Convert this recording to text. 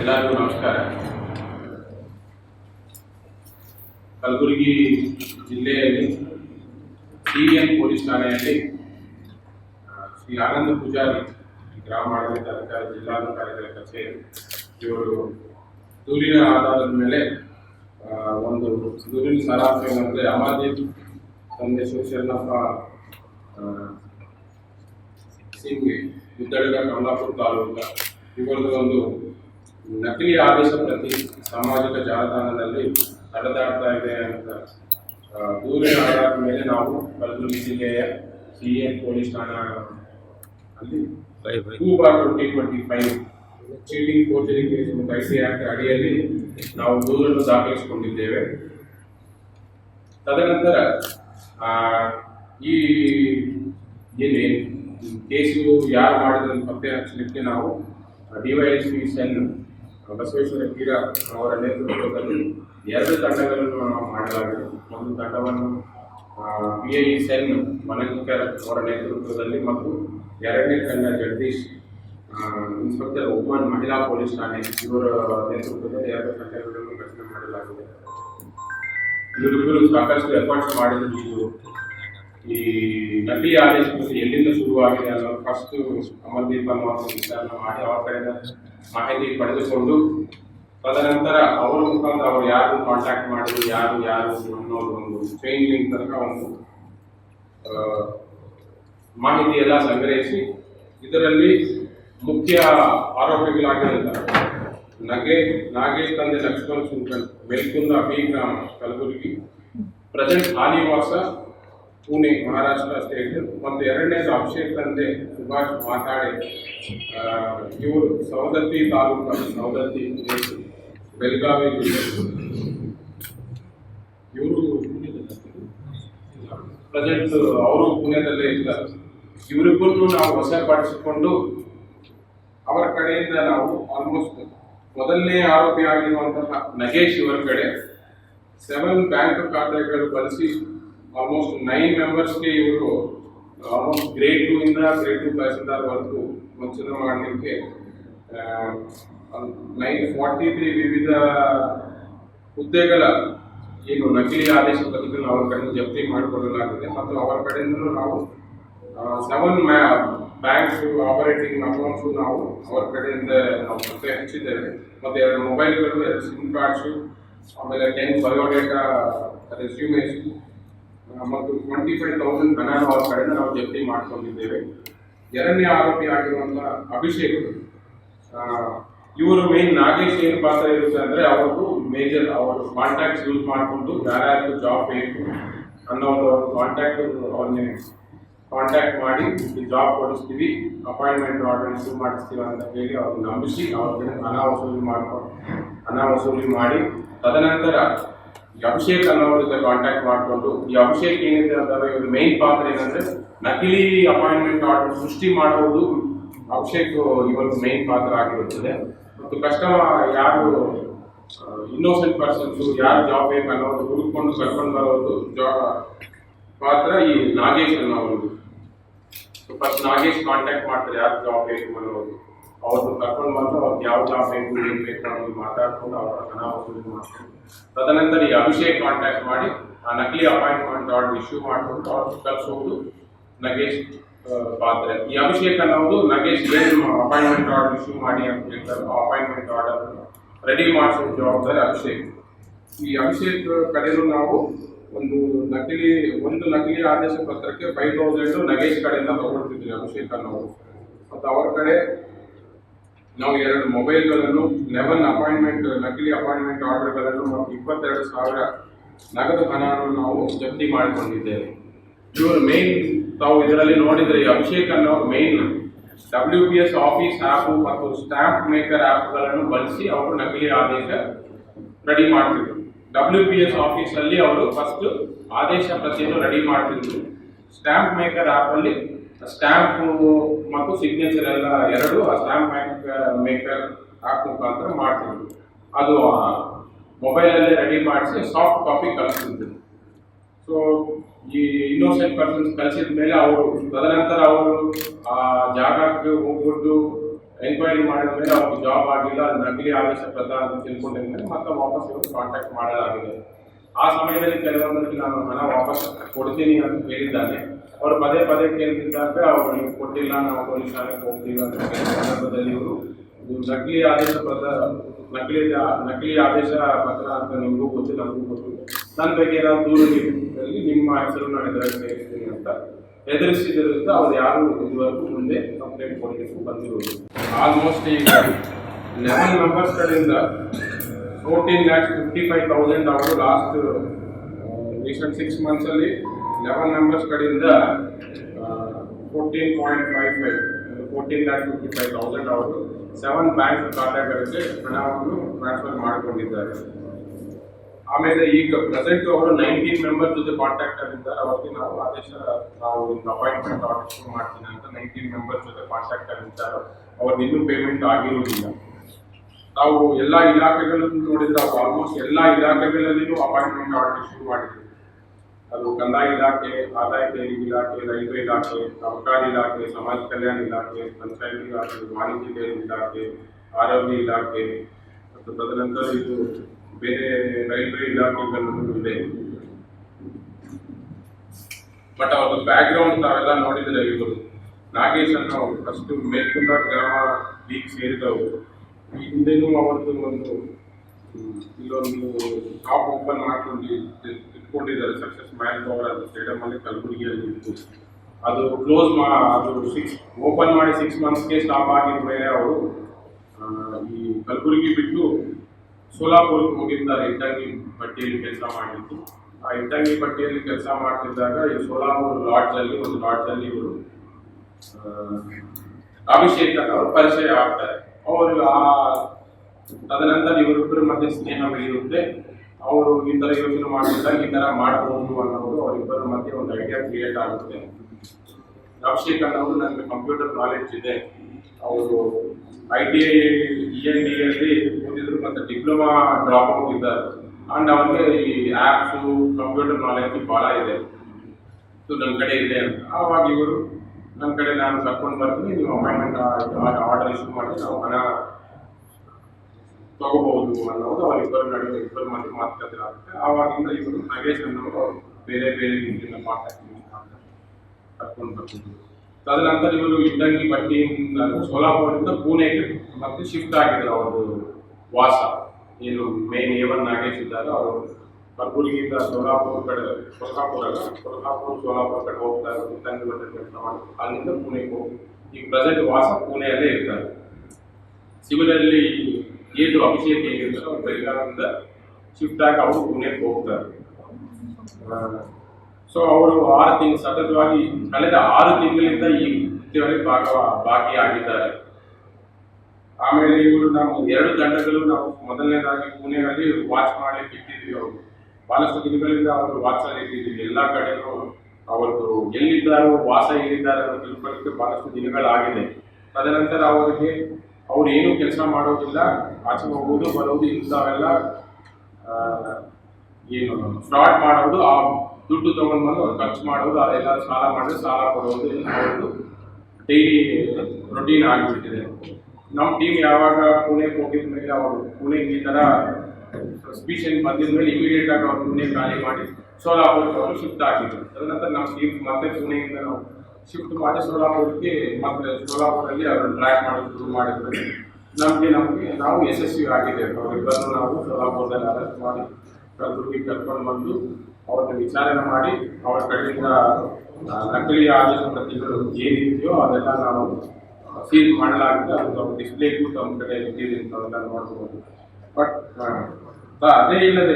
ಎಲ್ಲರಿಗೂ ನಮಸ್ಕಾರ. ಕಲಬುರಗಿ ಜಿಲ್ಲೆಯಲ್ಲಿ ಸಿ ಎನ್ ಪೊಲೀಸ್ ಠಾಣೆಯಲ್ಲಿ ಶ್ರೀ ಆನಂದ ಪೂಜಾರಿ ಗ್ರಾಮ ಆಡಳಿತ ಅಧಿಕಾರಿ, ಜಿಲ್ಲಾಧಿಕಾರಿಗಳ ಕಚೇರಿ. ಇವರು ದೂರಿನ ಆಧಾರದ ಮೇಲೆ ಒಂದು ದೂರಿನ ಸಾರಾಂಶ ಏನಂದ್ರೆ ಅಮರ್ದೀಪ್ ತಂದೆ ಶಿವಶರಣಪ್ಪ ಸಿಂಗ್ ಮುದ್ದಡಿಗ ಕಮಲಾಪುರ ತಾಲೂಕ ಇವರದ್ದು ಒಂದು ನಕಲಿ ಆದೇಶ ಪ್ರತಿ ಸಾಮಾಜಿಕ ಜಾಲತಾಣದಲ್ಲಿ ಹರಿದಾಡ್ತಾ ಇದೆ ಅಂತ ದೂರಿನ ಆಧಾರದ ಮೇಲೆ ನಾವು ಕಲಬುರಗಿ ಜಿಲ್ಲೆಯ ಸಿ ಎನ್ ಪೊಲೀಸ್ ಠಾಣಾ ಅಲ್ಲಿ two bar twenty twenty five cheating forgery case ಮತ್ತು ಐ ಸಿ ಆಕ್ಟ್ ಅಡಿಯಲ್ಲಿ ನಾವು ದೂರನ್ನು ದಾಖಲಿಸಿಕೊಂಡಿದ್ದೇವೆ. ತದನಂತರ ಈ ಏನು ಕೇಸು ಯಾರು ಮಾಡಿದ್ರು ಪತ್ತೆ ಹಚ್ಚಲಿಕ್ಕೆ ನಾವು ಡಿವೈಎಸ್ಪಿ ಸೆನ್ ಬಸವೇಶ್ವರ ಕೀರ ಅವರ ನೇತೃತ್ವದಲ್ಲಿ ಎರಡು ತಂಡಗಳನ್ನು ನಾವು ಮಾಡಲಾಗಿದೆ. ಒಂದು ತಂಡವನ್ನು ಪಿ ಐ ಸೆನ್ ಮನಕರ್ ಅವರ ನೇತೃತ್ವದಲ್ಲಿ ಮತ್ತು ಎರಡನೇ ತಂಡ ಜಗದೀಶ್ ಇನ್ಸ್ಪೆಕ್ಟರ್ ಒಮ್ಮನ್ ಮಹಿಳಾ ಪೊಲೀಸ್ ಠಾಣೆ ಇವರ ನೇತೃತ್ವದಲ್ಲಿ ಎರಡು ತಂಡಗಳನ್ನು ರಚನೆ ಮಾಡಲಾಗಿದೆ. ಇವರಿಬ್ಬರು ಸಾಕಷ್ಟು ಎಫರ್ಟ್ಸ್ ಮಾಡಿದ್ರು. ನಕಲಿ ಆದೇಶ ಎಲ್ಲಿಂದ ಶುರುವಾಗಿದೆ ಅನ್ನೋ ಫಸ್ಟ್ ಅಮರ್ದೀಪ್ ಅನ್ನೋ ಒಂದು ವಿಚಾರನ ಮಾಡಿ ಅವರ ಕಡೆಯಿಂದ ಮಾಹಿತಿ ಪಡೆದುಕೊಂಡು, ತದನಂತರ ಅವರ ಮುಖಾಂತರ ಅವರು ಯಾರು ಕಾಂಟ್ಯಾಕ್ಟ್ ಮಾಡಿದ್ರು, ಯಾರು ಯಾರು ಅನ್ನೋದು ಒಂದು ಚೈನ್ ಲಿಂಕ್ ತನಕ ಒಂದು ಮಾಹಿತಿ ಎಲ್ಲ ಸಂಗ್ರಹಿಸಿ, ಇದರಲ್ಲಿ ಮುಖ್ಯ ಆರೋಪಿಗಳಾಗಿರುವಂತ ನಗೆ, ನಾಗೇಶ್ ತಂದೆ ಲಕ್ಷ್ಮಣ್ ಸುಂಕನ್ ಮೆಲ್ಕುಂದ ಬಿ ಗ್ರಾಮ ಕಲಬುರಗಿ ಪ್ರೆಸೆಂಟ್ ಹಾಲಿವಾಸ ಪುಣೆ ಮಹಾರಾಷ್ಟ್ರ ಸ್ಟೇಟ್ ಮತ್ತು ಎರಡನೇದು ಅಭಿಷೇಕ್ ತಂದೆ ಸುಭಾಷ್ ಮಾತಾಡೆ ಇವರು ಸವದತ್ತಿ ತಾಲೂಕು ಸವದತ್ತಿ ಬೆಳಗಾವಿ ಜಿಲ್ಲೆ. ಇವರು ಪ್ರೆಸೆಂಟ್ ಅವರು ಪುಣೆದಲ್ಲೇ ಇದ್ದಾರೆ. ಇವರಿಬ್ಬರನ್ನು ನಾವು ವಶಪಡಿಸಿಕೊಂಡು ಅವರ ಕಡೆಯಿಂದ ನಾವು ಆಲ್ಮೋಸ್ಟ್ ಮೊದಲನೇ ಆರೋಪಿ ಆಗಿರುವಂತಹ ನಗೇಶ್ ಇವರ ಕಡೆ ಸೆವೆನ್ ಬ್ಯಾಂಕ್ ಖಾತೆಗಳು ಬಳಸಿ ಆಲ್ಮೋಸ್ಟ್ ನೈನ್ ಮೆಂಬರ್ಸ್ಗೆ ಇವರು ಆಲ್ಮೋಸ್ಟ್ ಗ್ರೇಡ್ ಟೂ ಇಂದ ಗ್ರೇಡ್ ಟು ತಹಸೀಲ್ದಾರ್ ವರೆಗೂ ವಂಚನೆ ಮಾಡಲಿಕ್ಕೆ ನೈನ್ ಫಾರ್ಟಿ ತ್ರೀ ವಿವಿಧ ಹುದ್ದೆಗಳ ಏನು ನಕಲಿ ಆದೇಶ ಪ್ರತಿಗಳನ್ನು ಅವರ ಕಡೆಯಿಂದ ಜಪ್ತಿ ಮಾಡಿಕೊಳ್ಳಲಾಗಿದೆ ಮತ್ತು ಅವರ ಕಡೆಯಿಂದಲೂ ನಾವು ಸೆವೆನ್ ಮ್ಯಾ ಬ್ಯಾಂಕ್ಸ್ ಆಪರೇಟಿಂಗ್ ಅಕೌಂಟ್ಸು ನಾವು ಅವರ ಕಡೆಯಿಂದ ನಾವು ಪತ್ತೆ ಹಚ್ಚಿದ್ದೇವೆ ಮತ್ತು ಎರಡು ಮೊಬೈಲ್ಗಳು ಎರಡು ಸಿಮ್ ಕಾರ್ಡ್ಸು ಆಮೇಲೆ ಟೆನ್ ಬಯೋಡೇಟಾ ರೆಸ್ಯೂಮೇಸ್ ಮತ್ತು ಟ್ವೆಂಟಿ ಫೈವ್ ತೌಸಂಡ್ ಹಣ ಅವರ ಕಡೆಯಿಂದ ನಾವು ಜಪ್ತಿ ಮಾಡ್ಕೊಂಡಿದ್ದೇವೆ. ಎರಡನೇ ಆರೋಪಿ ಆಗಿರುವಂಥ ಅಭಿಷೇಕ್ ಇವರು ಮೇನ್ ನಾಗೇಶ್ ಏನು ಪಾತ್ರ ಇರುತ್ತೆ ಅಂದ್ರೆ ಅವರು ಮೇಜರ್ ಅವರು ಕಾಂಟ್ಯಾಕ್ಟ್ಸ್ ಯೂಸ್ ಮಾಡಿಕೊಂಡು ಯಾರ್ಯಾರು ಜಾಬ್ ಬೇಕು ಅನ್ನೋ ಒಂದು ಕಾಂಟ್ಯಾಕ್ಟ್ ಅವ್ರನ್ನೇ ಕಾಂಟ್ಯಾಕ್ಟ್ ಮಾಡಿ ಜಾಬ್ ಕೊಡಿಸ್ತೀವಿ ಅಪಾಯಿಂಟ್ಮೆಂಟ್ ಆರ್ಡರ್ ಇಶ್ಯೂ ಮಾಡಿಸ್ತೀವಿ ಅಂತ ಹೇಳಿ ಅವ್ರನ್ನ ನಂಬಿಸಿ ಅವ್ರ ಕಡೆ ಹಣ ವಸೂಲಿ ಮಾಡ್ಕೊಂಡು ಹಣ ವಸೂಲಿ ಮಾಡಿ, ತದನಂತರ ಈ ಅಭಿಷೇಕ್ ಅನ್ನೋರ ಕಾಂಟ್ಯಾಕ್ಟ್ ಮಾಡಿಕೊಂಡು, ಈ ಅಭಿಷೇಕ್ ಏನಿದೆ ಅಂತಂದ್ರೆ ಇವರು ಮೇನ್ ಪಾತ್ರ ಏನಂದ್ರೆ ನಕಲಿ ಅಪಾಯಿಂಟ್ಮೆಂಟ್ ಆರ್ಡರ್ ಸೃಷ್ಟಿ ಮಾಡುವುದು ಅಭಿಷೇಕ್ ಇವರು ಮೇನ್ ಪಾತ್ರ ಆಗಿರುತ್ತದೆ. ಮತ್ತು ಕಸ್ಟಮರ್ ಯಾರು ಇನ್ನೋಸೆಂಟ್ ಪರ್ಸನ್ಸ್ ಯಾರು ಜಾಬ್ ಬೇಕು ಅನ್ನೋದು ಹುಡುಕೊಂಡು ಕರ್ಕೊಂಡು ಬರೋದು ಜಾ ಪಾತ್ರ ಈ ನಾಗೇಶ್ ಅನ್ನೋದು ಫಸ್ಟ್ ನಾಗೇಶ್ ಕಾಂಟ್ಯಾಕ್ಟ್ ಮಾಡ್ತಾರೆ, ಯಾರು ಜಾಬ್ ಬೇಕು ಅನ್ನೋದು. ಅವ್ರನ್ನ ಕರ್ಕೊಂಡು ಬಂದು ಅವ್ರಿಗೆ ಯಾವ ಜಾಬ್ ಏನು ಬೇಕು ಅವ್ರಿಗೆ ಮಾತಾಡ್ಕೊಂಡು ಅವರ ವಸೂಲಿ ಮಾಡ್ಕೊಂಡು ತದನಂತರ ಈ ಅಭಿಷೇಕ್ ಕಾಂಟ್ಯಾಕ್ಟ್ ಮಾಡಿ, ಆ ನಕಲಿ ಅಪಾಯಿಂಟ್ಮೆಂಟ್ ಆರ್ಡರ್ ಇಶ್ಯೂ ಮಾಡಿಕೊಂಡು ಅವ್ರಿಗೆ ಕಳಿಸೋದು ನಗೇಶ್ ಪಾತ್ರೆ. ಈ ಅಭಿಷೇಕ್ ಅನ್ನೋದು ನಗೇಶ್ ಏನು ಅಪಾಯಿಂಟ್ಮೆಂಟ್ ಆರ್ಡರ್ ಇಶ್ಯೂ ಮಾಡಿ ಅಂತ ಹೇಳ್ತಾರೆ. ಅಪಾಯಿಂಟ್ಮೆಂಟ್ ಆರ್ಡರ್ ರೆಡಿ ಮಾಡಿಸೋ ಜವಾಬ್ದಾರಿ ಅಭಿಷೇಕ್. ಈ ಅಭಿಷೇಕ್ ಕಡೆಯೂ ನಾವು ಒಂದು ನಕಲಿ ಒಂದು ನಕಲಿ ಆದೇಶ ಪತ್ರಕ್ಕೆ ಫೈವ್ ತೌಸಂಡ್ ನಗೇಶ್ ಕಡೆಯಿಂದ ತಗೊಳ್ತಿದ್ವಿ ಅಭಿಷೇಕ್ ಅನ್ನೋರು. ಮತ್ತು ಅವ್ರ ಕಡೆ ನಾವು ಎರಡು ಮೊಬೈಲ್ಗಳನ್ನು ಲೆವೆನ್ ಅಪಾಯಿಂಟ್ಮೆಂಟ್, ನಕಲಿ ಅಪಾಯಿಂಟ್ಮೆಂಟ್ ಆರ್ಡರ್ಗಳನ್ನು ಮತ್ತು ಇಪ್ಪತ್ತೆರಡು ಸಾವಿರ ನಗದು ಹಣವನ್ನು ನಾವು ಜಪ್ತಿ ಮಾಡಿಕೊಂಡಿದ್ದೇವೆ. ಇವರು ಮೇನ್ ತಾವು ಇದರಲ್ಲಿ ನೋಡಿದ್ರೆ ಈ ಅಭಿಷೇಕ್ ಅನ್ನೋ main W P S office app ಮತ್ತು ಸ್ಟ್ಯಾಂಪ್ ಮೇಕರ್ ಆ್ಯಪ್ಗಳನ್ನು ಬಳಸಿ ಅವರು ನಕಲಿ ಆದೇಶ ರೆಡಿ ಮಾಡ್ತಿದ್ರು. ಡಬ್ಲ್ಯೂ ಪಿ ಎಸ್ ಆಫೀಸಲ್ಲಿ ಅವರು ಫಸ್ಟ್ ಆದೇಶ ಪ್ರತಿಯನ್ನು ರೆಡಿ ಮಾಡ್ತಿದ್ರು. ಸ್ಟ್ಯಾಂಪ್ ಮೇಕರ್ ಆ್ಯಪಲ್ಲಿ ಸ್ಟ್ಯಾಂಪ್ ಮತ್ತು ಸಿಗ್ನೇಚರ್ ಎಲ್ಲ ಎರಡು, ಆ ಸ್ಟ್ಯಾಂಪ್ ಮೇಕರ್ ಮೇಕರ್ ಆ್ಯಪ್ ಮುಖಾಂತರ ಮಾಡ್ತಿದ್ರು. ಅದು ಮೊಬೈಲಲ್ಲೇ ರೆಡಿ ಮಾಡಿಸಿ ಸಾಫ್ಟ್ ಕಾಪಿ ಕಲಿಸಿದ್ರು ಸೊ ಈ ಇನ್ನೋಸೆಂಟ್ ಪರ್ಸನ್ಸ್ ಕಲಿಸಿದ ಮೇಲೆ ಅವರು, ತದನಂತರ ಅವರು ಆ ಜಾಗಕ್ಕೆ ಹೋಗ್ಬಿಟ್ಟು ಎನ್ಕ್ವೈರಿ ಮಾಡಿದ ಮೇಲೆ ಅವ್ರಿಗೆ ಜಾಬ್ ಆಗಿಲ್ಲ, ನಕಲಿ ಆದೇಶ ಪ್ರತ ಅಂತ ತಿಳ್ಕೊಂಡಿದ ಮೇಲೆ ಮತ್ತೆ ವಾಪಸ್ ಇವರು ಕಾಂಟ್ಯಾಕ್ಟ್ ಮಾಡಲಾಗಿದೆ. ಆ ಸಮಯದಲ್ಲಿ ಕೆಲವೊಂದಕ್ಕೆ ನಾನು ಹಣ ವಾಪಸ್ ಕೊಡ್ತೀನಿ ಅಂತ ಹೇಳಿದ್ದಾನೆ. ಅವರು ಪದೇ ಪದೇ ಕೇಳ್ತಿದ್ದಾಗ ಅವರು ನೀವು ಕೊಟ್ಟಿಲ್ಲ, ನಾವು ಪೊಲೀಸ್ ಠಾಣೆಗೆ ಹೋಗ್ತೀವಿ ಅಂತ ಸಂದರ್ಭದಲ್ಲಿ ಇವರು ನಕಲಿ ಆದೇಶ ಪತ್ರ ನಕಲಿ ನಕಲಿ ಆದೇಶ ಪತ್ರ ಅಂತ ನಿಮಗೂ ಗೊತ್ತು ನಮಗೂ ಗೊತ್ತು. ನನ್ನ ಬಗ್ಗೆ ಏನಾದ್ರು ದೂರು ನೀಡಿದಲ್ಲಿ ನಿಮ್ಮ ಹೆಸರು ನಾನು ಎದುರಾಗಿ ಸೇರಿಸ್ತೀನಿ ಅಂತ ಎದುರಿಸಿದ್ರಿಂದ ಅವ್ರು ಯಾರು ಇದುವರೆಗೂ ಮುಂದೆ ಕಂಪ್ಲೇಂಟ್ ಕೊಡಲಿಕ್ಕೆ ಬಂದಿರೋದು ಆಲ್ಮೋಸ್ಟ್ ಈಗ ಲೆವೆನ್ ಮೆಂಬರ್ಸ್ ಕಡೆಯಿಂದ fourteen lakhs fifty five thousand ಅವರು ಲಾಸ್ಟ್ ರೀಸೆಂಟ್ ಸಿಕ್ಸ್ ಮಂತ್ಸಲ್ಲಿ ಲೆವೆನ್ ಮೆಂಬರ್ಸ್ ಕಡೆಯಿಂದ fourteen point five five fourteen lakh fifty five thousand ಅವರು ಸೆವೆನ್ ಬ್ಯಾಂಕ್ ಖಾತೆಗಳಿಗೆ ಹಣವನ್ನು ಟ್ರಾನ್ಸ್ಫರ್ ಮಾಡಿಕೊಂಡಿದ್ದಾರೆ. ಆಮೇಲೆ ಈಗ ಪ್ರೆಸೆಂಟ್ ಅವರು ನೈನ್ಟೀನ್ ಮೆಂಬರ್ ಜೊತೆ ಕಾಂಟ್ಯಾಕ್ಟ್ ಆಗಿದ್ದಾರೆ. ಅವರಿಗೆ ನಾವು ಆದೇಶ, ನಾವು ಅಪಾಯಿಂಟ್ಮೆಂಟ್ ಆರ್ಡರ್ ಶುರು ಮಾಡ್ತೀನಿ ಅಂತ ನೈನ್ಟೀನ್ ಮೆಂಬರ್ ಜೊತೆ ಕಾಂಟ್ಯಾಕ್ಟ್ ಆಗಿದ್ದಾರೆ. ಅವ್ರಿಗೆ ಇನ್ನೂ ಪೇಮೆಂಟ್ ಆಗಿರುವುದಿಲ್ಲ ನಾವು ಎಲ್ಲ ಇಲಾಖೆಗಳನ್ನು ನೋಡಿದ್ರೆ ಆಲ್ಮೋಸ್ಟ್ ಎಲ್ಲ ಇಲಾಖೆಗಳಲ್ಲಿಯೂ ಅಪಾಯಿಂಟ್ಮೆಂಟ್ ಆರ್ಡರ್ ಶುರು ಮಾಡಿದ್ವಿ ಅದು ಕಂದಾಯ ಇಲಾಖೆ, ಆದಾಯ ತೆರಿಗೆ ಇಲಾಖೆ, ರೈಲ್ವೆ ಇಲಾಖೆ ಅಬಕಾರಿ ಇಲಾಖೆ, ಸಮಾಜ ಕಲ್ಯಾಣ ಇಲಾಖೆ, ಪಂಚಾಯತ್ ಇಲಾಖೆ, ವಾಣಿಜ್ಯ ಇಲಾಖೆ, ಆರೋಗ್ಯ ಇಲಾಖೆ. ಮತ್ತು ತದನಂತರ ಇದು ಬೇರೆ ರೈಲ್ವೆ ಇಲಾಖೆಗಳಲ್ಲೂ ಇದೆ. ಬಟ್ ಅವ್ರದ್ದು ಬ್ಯಾಕ್ ಗ್ರೌಂಡ್ ತಾವೆಲ್ಲ ನೋಡಿದ್ರೆ ಇವರು. ನಾಗೇಶ್ ಅನ್ನೋ ಫಸ್ಟ್ ಮೇಲ್ಕುಂದ ಗ್ರಾಮ ಲೀಗ್ ಸೇರಿದವರು. ಈ ಹಿಂದೆನೂ ಅವರದ್ದು ಒಂದು ಇಲ್ಲೊಂದು ಶಾಪ್ ಓಪನ್ ಮಾಡ್ಕೊಂಡು ಇಟ್ಕೊಂಡಿದ್ದಾರೆ ಸಕ್ಸಸ್ ಪವರ್ ಅದು ಸ್ಟೇಡಿಯಂ ಅಲ್ಲಿ ಕಲಬುರಗಿಯಲ್ಲಿ ಇತ್ತು. ಅದು ಕ್ಲೋಸ್ ಮಾ ಅದು ಸಿಕ್ಸ್ ಓಪನ್ ಮಾಡಿ ಸಿಕ್ಸ್ ಮಂತ್ಸ್ಗೆ ಸ್ಟಾಪ್ ಆಗಿದ ಮೇಲೆ ಅವರು ಈ ಕಲಬುರಗಿ ಬಿಟ್ಟು ಸೋಲಾಪುರಕ್ಕೆ ಹೋಗಿದ್ದಾರೆ. ಇಟ್ಟಂಗಿ ಪಟ್ಟಿಯಲ್ಲಿ ಕೆಲಸ ಮಾಡಿದ್ದು. ಆ ಇಟ್ಟಂಗಿ ಪಟ್ಟಿಯಲ್ಲಿ ಕೆಲಸ ಮಾಡ್ತಿದ್ದಾಗ ಈ ಸೋಲಾಪುರ ಲಾಡ್ಜಲ್ಲಿ ಒಂದು ಲಾಡ್ಜಲ್ಲಿ ಇವರು ಅಭಿಷೇಕ್ ಅವರು ಪರಿಚಯ ಆಗ್ತಾರೆ. ಅವರು ಆ, ತದನಂತರ ಇವರಿಬ್ಬರ ಮಧ್ಯೆ ಸ್ನೇಹ ಬೆಳೆಯುತ್ತೆ. ಅವರು ಈ ತರ ಯೋಚನೆ ಮಾಡಿದಾಗ ಈ ತರ ಮಾಡಬಹುದು ಅನ್ನೋದು ಅವರಿಬ್ಬರ ಮಧ್ಯೆ ಒಂದು ಐಡಿಯಾ ಕ್ರಿಯೇಟ್ ಆಗುತ್ತೆ. ಅಭಿಷೇಕ್ ಅನ್ನೋದು ನನಗೆ ಕಂಪ್ಯೂಟರ್ ನಾಲೆಡ್ಜ್ ಇದೆ. ಅವರು I T I N D ಅಲ್ಲಿ ಓದಿದ್ರು ಮತ್ತೆ ಡಿಪ್ಲೊಮಾ ಡ್ರಾಪ್ ಔಟ್ ಇದ್ದಾರೆ. ಅಂಡ್ ಅವ್ರಿಗೆ ಈ ಆ್ಯಪ್ಸು ಕಂಪ್ಯೂಟರ್ ನಾಲೆಡ್ಜ್ ಭಾಳ ಇದೆ. ಸೊ ನನ್ನ ಕಡೆ ಇದೆ ಅಂತ. ಆವಾಗ ಇವರು ನನ್ನ ಕಡೆ ನಾನು ಕರ್ಕೊಂಡು ಬರ್ತೀನಿ, ನೀವು ಅಪಾಯಿಂಟ್ಮೆಂಟ್ ಆರ್ಡರ್ ಇಶ್ಯೂ ಮಾಡಿ ನಾವು ಹಣ ತಗೋಬಹುದು ಅನ್ನೋದು ಅವರಿಬ್ಬರ ನಡುವೆ ಇಬ್ಬರ ಮಧ್ಯೆ ಮಾತುಕತೆ ಆಗುತ್ತೆ. ಆವಾಗಿಂದ ಇವರು ನಾಗೇಶ್ ಅನ್ನೋರು ಬೇರೆ ಬೇರೆ ರೀತಿಯಿಂದ ಮಾತಾಡ್ತೀನಿ ಕರ್ಕೊಂಡು ಬರ್ತಿದ್ರು. ತದನಂತರ ಇವರು ಇದ್ದಂಗಿ ಬಟ್ಟಿ ಸೋಲಾಪುರದಿಂದ ಪುಣೆಗೆ ಮತ್ತೆ ಶಿಫ್ಟ್ ಆಗಿದ್ರು ಅವರು ವಾಸ. ಏನು ಮೇನ್ ಏವನ್ ನಾಗೇಶ್ ಇದ್ದಾರೆ ಅವರು ಕಲಬುರಗಿಯಿಂದ ಸೋಲಾಪುರ ಕಡೆ ಸೋಲಾಪುರ ಸೋಲಾಪುರ ಸೋಲಾಪುರ ಕಡೆ ಹೋಗ್ತಾರೆ ಇದ್ದಂಗಿ ಬಟ್ಟೆ ಕೆಲಸ ಮಾಡಿ ಅಲ್ಲಿಂದ ಪುಣೆಗೆ ಹೋಗಿ. ಈಗ ಪ್ರೆಸೆಂಟ್ ವಾಸ ಪುಣೆಯಲ್ಲೇ ಇರ್ತಾರೆ. ಶಿವನಲ್ಲಿ ಏನು ಅಭಿಷೇಕ ಏನಿರ್ತಾರೆ ಅವ್ರು ಬೆಳಗಾವಿಯಿಂದ ಶಿಫ್ಟ್ ಆಗಿ ಅವರು ಪುಣೆಗೆ ಹೋಗ್ತಾರೆ. ಸೊ ಅವರು ಆರು ತಿಂಗಳು ಸತತವಾಗಿ ಕಳೆದ ಆರು ತಿಂಗಳಿಂದ ಈ ಕೃತ್ಯದಲ್ಲಿ ಭಾಗ ಭಾಗಿಯಾಗಿದ್ದಾರೆ. ಆಮೇಲೆ ಇವರು ನಾವು ಎರಡು ತಂಡಗಳು ನಾವು ಮೊದಲನೇದಾಗಿ ಪುಣೆಯಲ್ಲಿ ವಾಚ್ ಮಾಡಲಿಕ್ಕೆ ಇಟ್ಟಿದ್ವಿ ಅವರು. ಬಹಳಷ್ಟು ದಿನಗಳಿಂದ ಅವರು ವಾಚಲ್ಲಿ ಇಟ್ಟಿದ್ವಿ. ಎಲ್ಲ ಕಡೆನೂ ಅವರು ಎಲ್ಲಿದ್ದಾರೋ, ವಾಸ ಎಲ್ಲಿದ್ದಾರೆ ಅನ್ನೋ ತಿಳ್ಕೊಳ್ಳಿಕ್ಕೆ ಬಹಳಷ್ಟು ದಿನಗಳಾಗಿದೆ. ತದನಂತರ ಅವರಿಗೆ ಅವ್ರು ಏನು ಕೆಲಸ ಮಾಡೋದಿಲ್ಲ, ಆಚೆ ಹೋಗೋದು, ಬರೋದು, ಇಂಥವೆಲ್ಲ ಏನು ಫ್ರಾಡ್ ಮಾಡೋದು, ಆ ದುಡ್ಡು ತಗೊಂಡು ಬಂದು ಅವ್ರು ಖರ್ಚು ಮಾಡೋದು, ಅದೆಲ್ಲ ಸಾಲ ಮಾಡಿದ್ರೆ ಸಾಲ ಕೊಡೋದು ಅವ್ರದ್ದು ಡೈಲಿ ರೊಟೀನ್ ಆಗಿಬಿಟ್ಟಿದೆ. ನಮ್ಮ ಟೀಮ್ ಯಾವಾಗ ಪುಣೆಗೆ ಹೋಗಿದ ಮೇಲೆ ಅವರು ಪುಣೆಗೆ ಈ ಥರ ಸಸ್ಪಿಷನ್ ಬಂದಿದ ಮೇಲೆ ಇಮಿಡಿಯೇಟ್ ಆಗಿ ಅವ್ರು ಪುಣೆ ಖಾಲಿ ಮಾಡಿ, ಸೋಲಾಪುರಕ್ಕೆ ಅವರು ಶಿಫ್ಟ್ ಆಗಿದ್ದರು ಅದರ ನಂತರ ನಮ್ಮ ಟೀಮ್ ಮತ್ತೆ ಪುಣೆಯಿಂದ ನಾವು ಶಿಫ್ಟ್ ಮಾಡಿ ಸೋಲಾಪುರಕ್ಕೆ ಮತ್ತೆ ಸೋಲಾಪುರಲ್ಲಿ ಅವರನ್ನು ಟ್ರ್ಯಾಕ್ ಮಾಡೋದು ಶುರು ಮಾಡಿದ್ರು. ನಮಗೆ ನಮಗೆ ನಾವು ಯಶಸ್ವಿ ಆಗಿದ್ದೇವೆ ಅವರಿಬ್ಬರನ್ನು ನಾವು ಸೋಲಾಪುರದಲ್ಲಿ ಅರೆಸ್ಟ್ ಮಾಡಿ ಕಲಬುರಗಿ ಕರ್ಕೊಂಡು ಬಂದು ಅವ್ರನ್ನ ವಿಚಾರಣೆ ಮಾಡಿ ಅವರ ಕಡೆಯಿಂದ ನಕಲಿ ಆದೇಶ ಪ್ರತಿಗಳು ಏನಿದೆಯೋ ಅದೆಲ್ಲ ನಾವು ಸೀಲ್ ಮಾಡಲಾಗಿದೆ. ಅದು ಡಿಸ್ಪ್ಲೇಗೂ ತಮ್ಮ ಕಡೆ ಇಟ್ಟಿದೆ ಅಂತ ನೋಡ್ಬೋದು. ಬಟ್ ಅದೇ ಇಲ್ಲದೆ